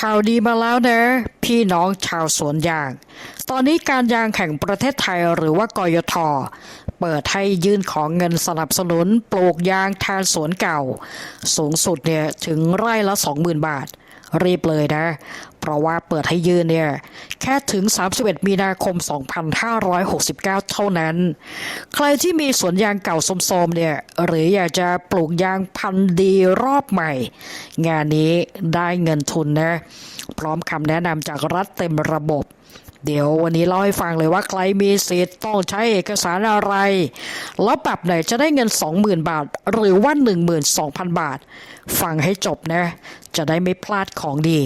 ข่าวดีมาแล้วนะพี่น้องชาวสวนยาง ตอนนี้การยางแข่งประเทศไทยหรือว่ากยท เปิดให้ยื่นของเงินสนับสนุนปลูกยางแทนสวนเก่า สูงสุดเนี่ยถึงไร่ละ 20,000 บาท รีบเลยนะ เพราะว่าเปิดให้ยื่นเนี่ยแค่ถึง 31 มีนาคม 2569 เท่านั้น ใครที่มีสวนยางเก่าสมๆเนี่ยหรืออยากจะปลูกยางพันธุ์ดีรอบใหม่ งานนี้ได้เงินทุนนะ พร้อมคำแนะนำจากรัฐเต็มระบบเดี๋ยววันนี้เล่าให้ฟังเลยว่าใครมีสิทธิ์ต้องใช้เอกสารอะไร แล้วแบบไหนจะได้เงิน 20,000 บาท หรือว่า 12,000 บาท ฟังให้จบนะ จะได้ไม่พลาดของดี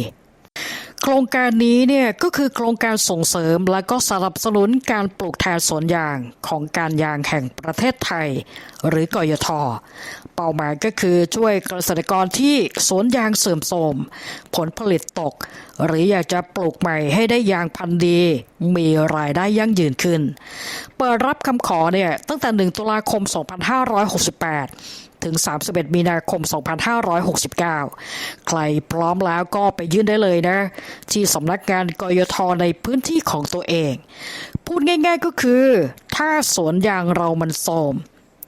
โครงการนี้เนี่ยก็คือโครงการส่งเสริมและก็สนับสนุนการปลูกแทนสวนยางของการยางแห่งประเทศไทย หรือกยท เป้าหมายก็คือช่วยเกษตรกรที่สวนยางเสื่อมโทรมผลผลิตตก หรืออยากจะปลูกใหม่ให้ได้ยางพันธุ์ดี มีรายได้ยั่งยืนขึ้น เปิดรับคำขอเนี่ยตั้งแต่ 1 ตุลาคม 2568 ถึง 31 มีนาคม 2569 ใครพร้อมแล้วก็ไปยื่นได้เลยนะ ที่สำนักงานกยทในพื้นที่ของตัวเอง พูดง่ายๆก็คือ ถ้าสวนยางเรามันโทม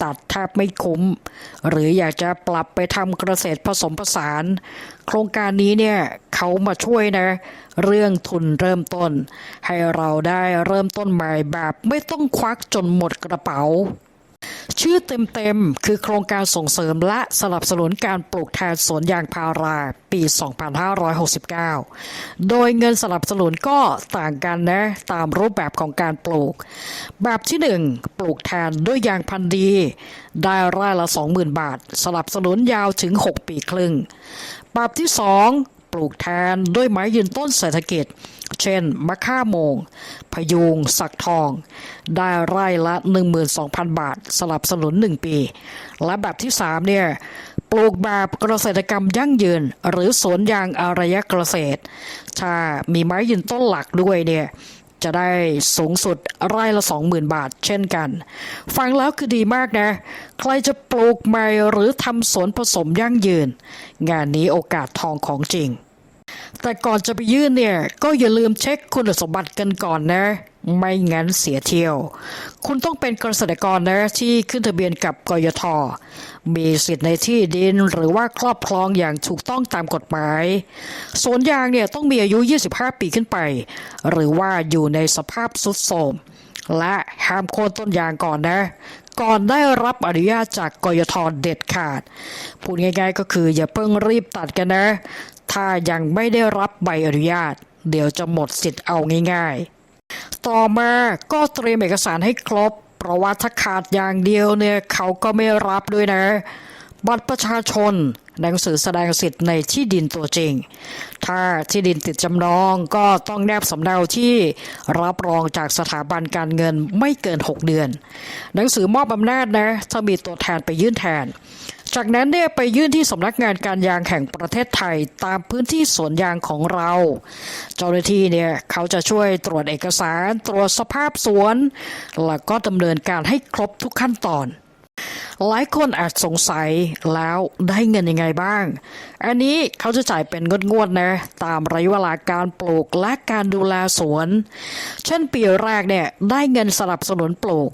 ตัดแทบไม่คุ้ม หรืออยากจะปรับไปทำเกษตรผสมผสาน โครงการนี้เนี่ยเขามาช่วยนะ เรื่องทุนเริ่มต้น ให้เราได้เริ่มต้นใหม่แบบไม่ต้องควักจนหมดกระเป๋า ชื่อเต็มๆ คือโครงการส่งเสริมและสนับสนุนการปลูกแทนสวนยางพาราปี 2569 โดยเงินสนับสนุนก็ต่างกันนะตามรูปแบบของการปลูก แบบที่ 1 ปลูกแทนด้วยยางพันธุ์ดี ได้ไร่ละ 20,000 บาท สนับสนุนยาวถึง 6 ปีครึ่ง แบบที่ 2 ปลูกแทนด้วยไม้ยืนต้นเศรษฐกิจ เช่น มะค่าโมง พยุง สักทอง ได้ไร่ละ 12,000 บาท สลับสนุน 1 ปี และแบบที่ 3 เนี่ย ปลูกแบบเกษตรกรรมยั่งยืน หรือสวนยางอารยเกษตร ถ้ามีไม้ยืนต้นหลักด้วยเนี่ย จะได้สูงสุดไร่ละ 20,000 บาทเช่นกัน ฟังแล้วคือดีมากนะ ใครจะปลูกใหม่หรือทำสวนผสมยั่งยืน งานนี้โอกาสทองของจริง แต่ก่อนจะไปยื่นเนี่ย ก็อย่าลืมเช็คคุณสมบัติกันก่อนนะ ไม่งั้นเสียเที่ยว คุณต้องเป็นเกษตรกรนะที่ขึ้นทะเบียนกับกยท มีสิทธิ์ในที่ดินหรือว่าครอบครองอย่างถูกต้องตามกฎหมาย สวนยางเนี่ยต้องมีอายุ 25 ปีขึ้นไป หรือว่าอยู่ในสภาพสุดโทรมและห้ามโค่นต้นยางก่อนนะ ก่อนได้รับอนุญาตจากกยทเด็ดขาด พูดง่าย ๆ ก็คืออย่าเพิ่งรีบตัดกันนะ ถ้ายังไม่ได้รับใบอนุญาต เดี๋ยวจะหมดสิทธิ์เอาง่าย ๆ ต่อมาก็เตรียมเอกสารให้ครบ เพราะว่าถ้าขาดอย่างเดียวเนี่ยเขาก็ไม่รับด้วยนะ บัตรประชาชน หนังสือแสดงสิทธิ์ในที่ดินตัวจริง ถ้าที่ดินติดจำนองก็ต้องแนบสำเนาที่รับรองจากสถาบันการเงินไม่เกิน 6 เดือน หนังสือมอบอำนาจนะ ถ้ามีตัวแทนไปยื่นแทน จากนั้นเนี่ยไปยื่นที่สำนักงานการยางแห่งประเทศไทยตามพื้นที่สวนยางของเรา เจ้าหน้าที่เนี่ยเขาจะช่วยตรวจเอกสาร ตรวจสภาพสวน แล้วก็ดำเนินการให้ครบทุกขั้นตอน หลายคนอาจสงสัยแล้วได้เงินยังไงบ้าง อันนี้เขาจะจ่ายเป็นงวดๆนะ ตามระยะเวลาการปลูกและการดูแลสวน เช่นปีแรกเนี่ยได้เงินสนับสนุนปลูก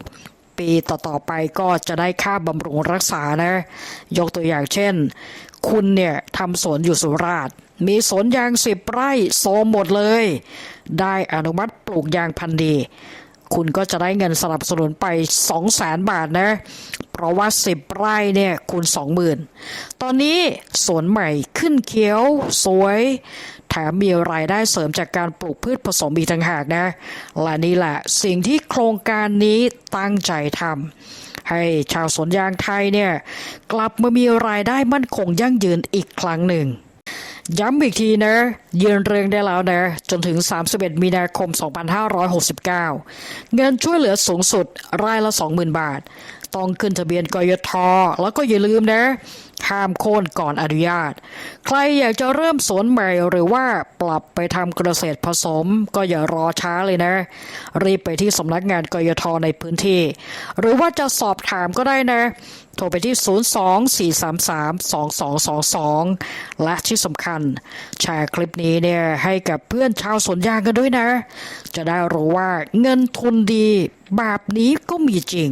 ปีต่อๆไปก็จะได้ค่าบำรุงรักษานะ ยกตัวอย่างเช่น คุณเนี่ยทำสวนอยู่สุราษฎร์มีสวนยางสิบไร่โซมหมดเลย ได้อนุมัติปลูกยางพันธุ์ดี คุณก็จะได้เงินสนับสนุนไป 2 0 0แสนบาทนะ เพราะว่า 10 ไร่เนี่ยคูณ 20,000 ตอนนี้สวนใหม่ขึ้นเขียวสวย แถมมีรายได้เสริมจากการปลูกพืชผสมอีกต่างหากนะ และนี่แหละสิ่งที่โครงการนี้ตั้งใจทำให้ชาวสวนยางไทยเนี่ยกลับมามีรายได้มั่นคงยั่งยืนอีกครั้งหนึ่งย้ำอีกทีนะ ยืนเรียงได้แล้วนะ จนถึง 31 มีนาคม 2569 เงินช่วยเหลือสูงสุดรายละ 20,000 บาท ต้องขึ้นทะเบียนกยท แล้วก็อย่าลืมนะ ห้ามโค่นก่อนอนุญาต ใครอยากจะเริ่มสวนใหม่หรือว่าปรับไปทำเกษตรผสม ก็อย่ารอช้าเลยนะ รีบไปที่สำนักงานกยทในพื้นที่ หรือว่าจะสอบถามก็ได้นะ โทรไปที่ 024332222 และที่สำคัญ แชร์คลิปนี้เนี่ยให้กับเพื่อนชาวสวนยางกันด้วยนะ จะได้รู้ว่าเงินทุนดีแบบนี้ก็มีจริง